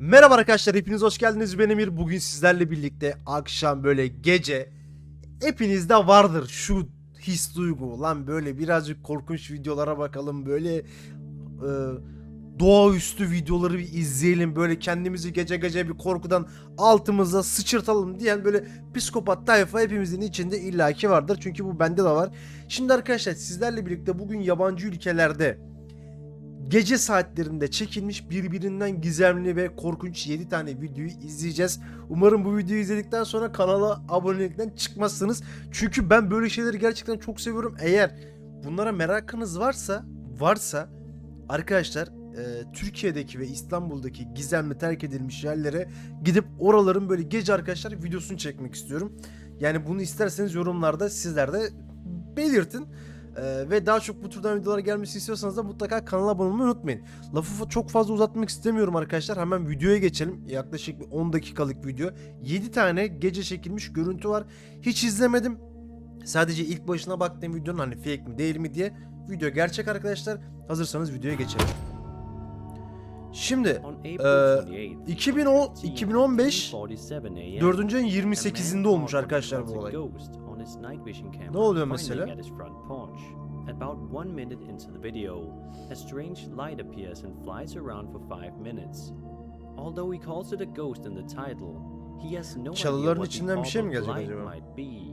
Merhaba arkadaşlar hepiniz hoş geldiniz. Ben Emir. Bugün sizlerle birlikte akşam böyle gece hepinizde vardır. Şu his duygu. Lan böyle birazcık korkunç videolara bakalım. Böyle e, doğaüstü videoları bir izleyelim. Böyle kendimizi gece gece bir korkudan altımıza sıçırtalım diyen böyle psikopat tayfa hepimizin içinde illaki vardır. Çünkü bu bende de var. Şimdi arkadaşlar sizlerle birlikte bugün yabancı ülkelerde gece saatlerinde çekilmiş birbirinden gizemli ve korkunç 7 tane videoyu izleyeceğiz. Umarım bu videoyu izledikten sonra kanala abonelikten çıkmazsınız. Çünkü ben böyle şeyleri gerçekten çok seviyorum. Eğer bunlara merakınız varsa, varsa arkadaşlar e, Türkiye'deki ve İstanbul'daki gizemli terk edilmiş yerlere gidip oraların böyle gece arkadaşlar videosunu çekmek istiyorum. Yani bunu isterseniz yorumlarda sizler de belirtin. Ee, ve daha çok bu türden videolara gelmesi istiyorsanız da mutlaka kanala abone olmayı unutmayın. Lafı çok fazla uzatmak istemiyorum arkadaşlar. Hemen videoya geçelim. Yaklaşık bir 10 dakikalık video. 7 tane gece çekilmiş görüntü var. Hiç izlemedim. Sadece ilk başına baktığım videonun hani fake mi değil mi diye. Video gerçek arkadaşlar. Hazırsanız videoya geçelim. Şimdi 28th, 2010 2015 4. 4. ayın 28'inde olmuş arkadaşlar bu olay. Ne oluyor mesela? About one minute into the video, a strange light appears and flies around for five minutes. Although he calls it a ghost in the title, he has no idea Çalıların the içinden bir şey mi gelecek light acaba? might be.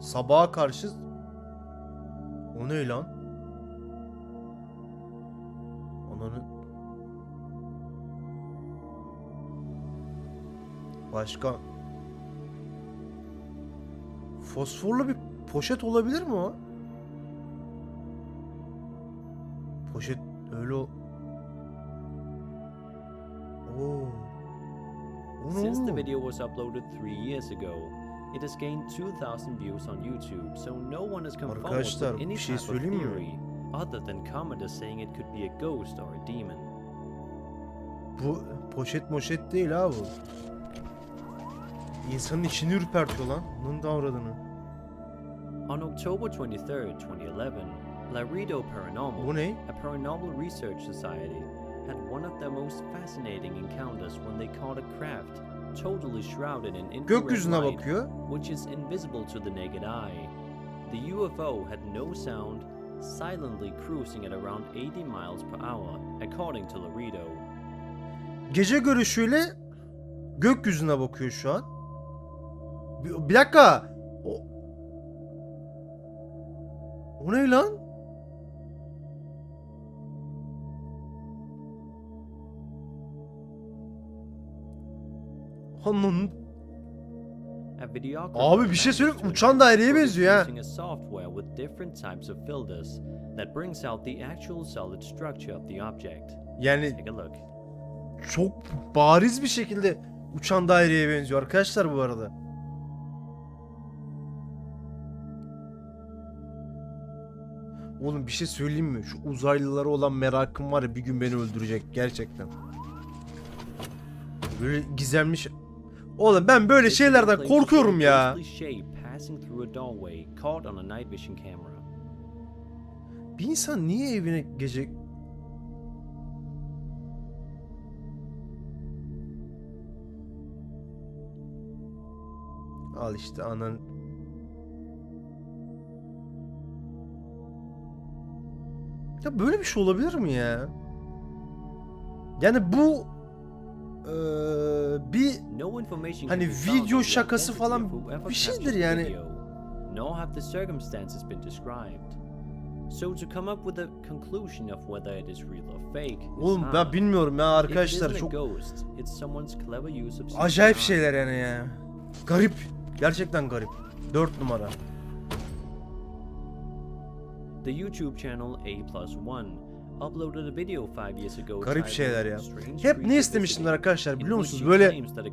Sabaha karşı O ne lan? Ananı Başka Fosforlu bir poşet olabilir mi o? Poşet öyle o Oo. Since the video was uploaded three years ago, it has gained 2,000 views on YouTube, so no one has come forward Arkadaşlar, with any şey type of mi? theory, other than commenters saying it could be a ghost or a demon. Bu poşet moşet değil ha bu. İnsanın içini ürpertiyor lan. Bunun davradığını. On October 23rd, 2011, Laredo Paranormal, a paranormal research society, had one of their most fascinating encounters when they caught a craft totally shrouded in infrared light, bakıyor. which is invisible to the naked eye. The UFO had no sound, silently cruising at around 80 miles per hour, according to Laredo. Gece görüşüyle gökyüzüne bakıyor şu an. Bir, bir dakika. O... o ne lan? Videographer Abi bir şey söyleyeyim, uçan daireye benziyor ha. yani çok bariz bir şekilde uçan daireye benziyor arkadaşlar bu arada. Oğlum bir şey söyleyeyim mi? Şu uzaylılara olan merakım var ya bir gün beni öldürecek gerçekten. Böyle gizemmiş. Oğlum ben böyle şeylerden korkuyorum ya. Bir insan niye evine gece... Al işte anan... Ya böyle bir şey olabilir mi ya? Yani bu... eee, bir Hani video şakası falan bir şeydir yani. Nor have the circumstances been described. So to come up with a conclusion of whether it is real or fake Oğlum ben bilmiyorum ya arkadaşlar çok acayip şeyler yani ya. Garip. Gerçekten garip. 4 numara. The YouTube channel A Plus One uploaded a video five years ago Garip şeyler ya. Hep ne istemişimdir Visiting, arkadaşlar biliyor musunuz? Böyle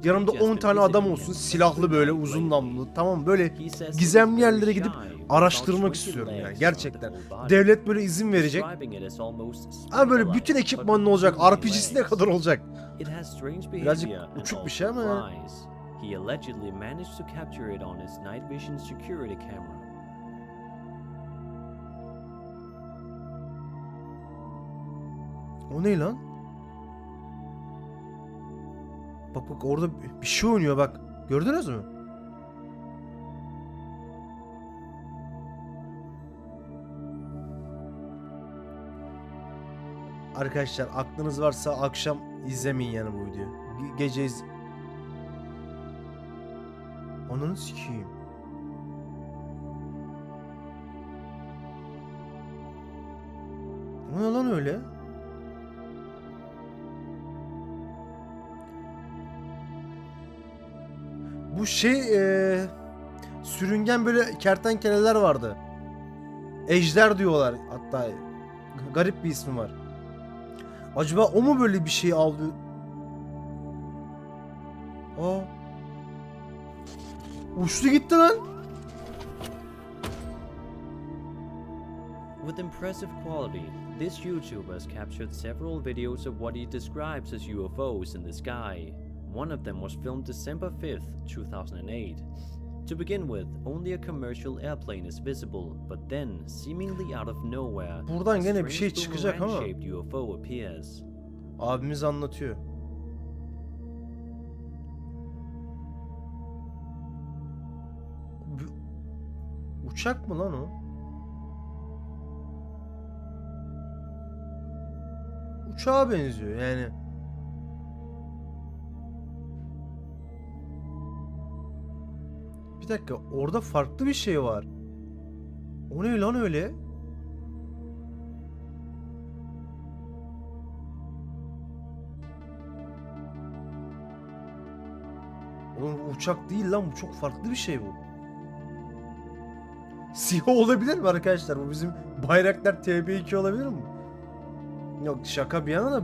yanımda creature has 10 been tane adam olsun, silahlı böyle uzun namlulu. Tamam böyle gizemli yerlere gidip araştırmak istiyorum yani gerçekten. Devlet böyle izin verecek. Ama böyle bütün ekipmanın olacak. RPG'si ne kadar olacak? Birazcık uçuk bir şey ama. He allegedly managed to capture it on his night vision security camera. O ne lan? Bak bak orada bir şey oynuyor bak. Gördünüz mü? Arkadaşlar aklınız varsa akşam izlemeyin yani bu videoyu. Ge- gece iz... Ananı sikeyim. Ne lan öyle? Bu şey eee, sürüngen böyle kertenkeleler vardı. Ejder diyorlar hatta. Garip bir ismi var. Acaba o mu böyle bir şey avlıyor? Aa. Uçtu gitti lan. With impressive quality, this YouTuber has captured several videos of what he describes as UFOs in the sky. One of them was filmed December 5th, 2008. To begin with, only a commercial airplane is visible, but then, seemingly out of nowhere, Buradan gene bir şey çıkacak ama. UFO appears. Abimiz anlatıyor. Bu- Uçak mı lan o? Uçağa benziyor yani. Bir dakika orada farklı bir şey var. O ne lan öyle? Oğlum uçak değil lan bu çok farklı bir şey bu. SİHA olabilir mi arkadaşlar? Bu bizim Bayraktar TB2 olabilir mi? Yok şaka bir yana da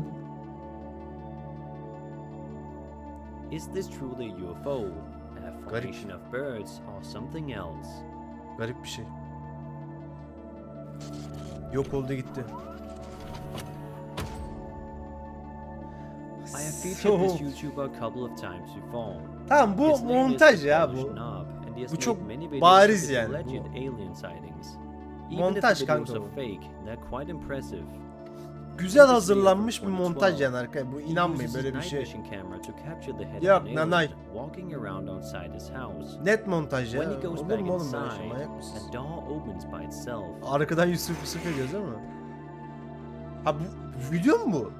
Is this truly UFO, formation of birds, or something else? garip bir şey. Yok oldu gitti. I have featured this YouTuber a couple of times before. Tamam bu montaj ya bu. Bu çok bariz yani, bu- Montaj kanka bu. fake, they're quite impressive. Güzel hazırlanmış bir montaj 2012. yani arkadaşlar. Bu inanmayın böyle bir şey. Yok, nanay. Net montaj ya. Olur mu oğlum böyle şey? Manyak mısın? Arkadan Yusuf Yusuf ediyoruz değil mi? Ha bu video mu bu?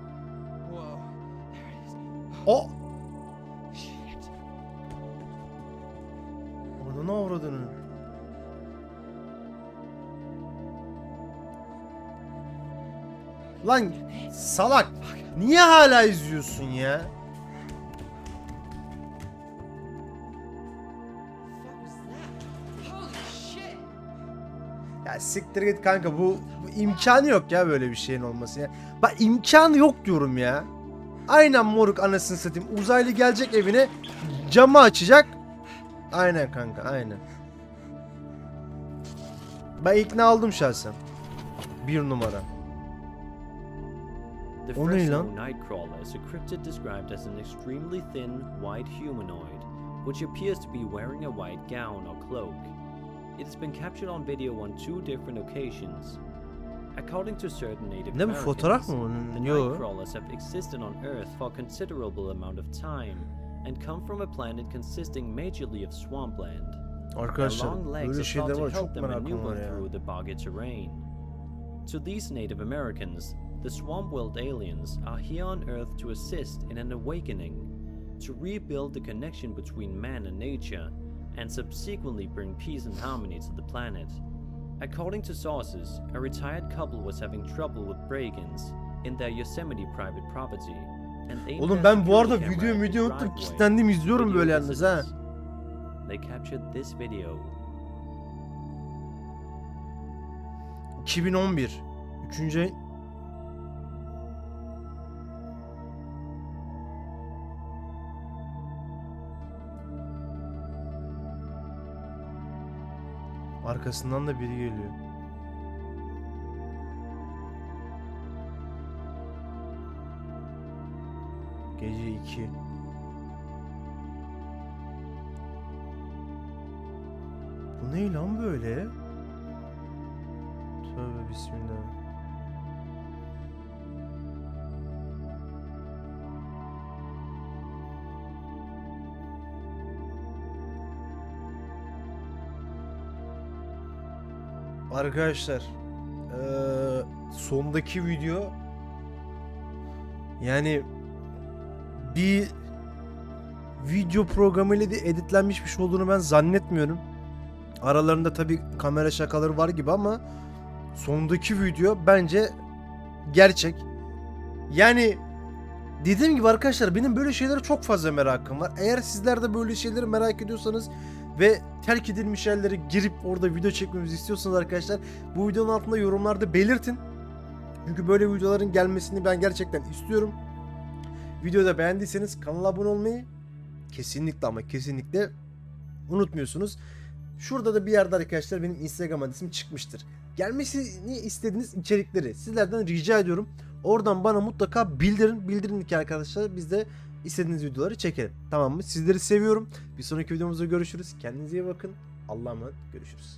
O. Orada ne avradını? Lan salak. Niye hala izliyorsun ya? Ya siktir git kanka bu, bu imkanı yok ya böyle bir şeyin olması ya. Bak imkanı yok diyorum ya. Aynen moruk anasını satayım. Uzaylı gelecek evine camı açacak. Aynen kanka aynen. Ben ikna oldum şahsen. Bir numara. The O ne Fresno lan? Nightcrawler is a cryptid described as an extremely thin, white humanoid, which appears to be wearing a white gown or cloak. It has been captured on video on two different occasions. According to certain Native Ne bu fotoğraf mı Americans, the Yo. Nightcrawlers have existed on Earth for a considerable amount of time and come from a planet consisting majorly of swampland. Their Arkadaşlar long legs böyle are şeyler thought var to çok help them merakım var maneuver ya. through the boggy terrain. To these Native Americans, The Swampworld aliens are here on Earth to assist in an awakening, to rebuild the connection between man and nature, and subsequently bring peace and harmony to the planet. According to sources, a retired couple was having trouble with break-ins in their Yosemite private property. And Oğlum ben bu arada video video unuttum kilitlendim izliyorum böyle yalnız ha. They captured this video. 2011 3. Arkasından da biri geliyor. Gece 2. Bu ne lan böyle? Tövbe bismillah. Arkadaşlar eee, sondaki video yani bir video programıyla de editlenmiş bir şey olduğunu ben zannetmiyorum. Aralarında tabi kamera şakaları var gibi ama sondaki video bence gerçek. Yani dediğim gibi arkadaşlar benim böyle şeylere çok fazla merakım var. Eğer sizler de böyle şeyleri merak ediyorsanız ve terk edilmiş yerlere girip orada video çekmemizi istiyorsanız arkadaşlar bu videonun altında yorumlarda belirtin. Çünkü böyle videoların gelmesini ben gerçekten istiyorum. Videoda beğendiyseniz kanala abone olmayı kesinlikle ama kesinlikle unutmuyorsunuz. Şurada da bir yerde arkadaşlar benim Instagram adresim çıkmıştır. Gelmesini istediğiniz içerikleri sizlerden rica ediyorum. Oradan bana mutlaka bildirin. Bildirin ki arkadaşlar biz de istediğiniz videoları çekelim. Tamam mı? Sizleri seviyorum. Bir sonraki videomuzda görüşürüz. Kendinize iyi bakın. Allah'a emanet. Görüşürüz.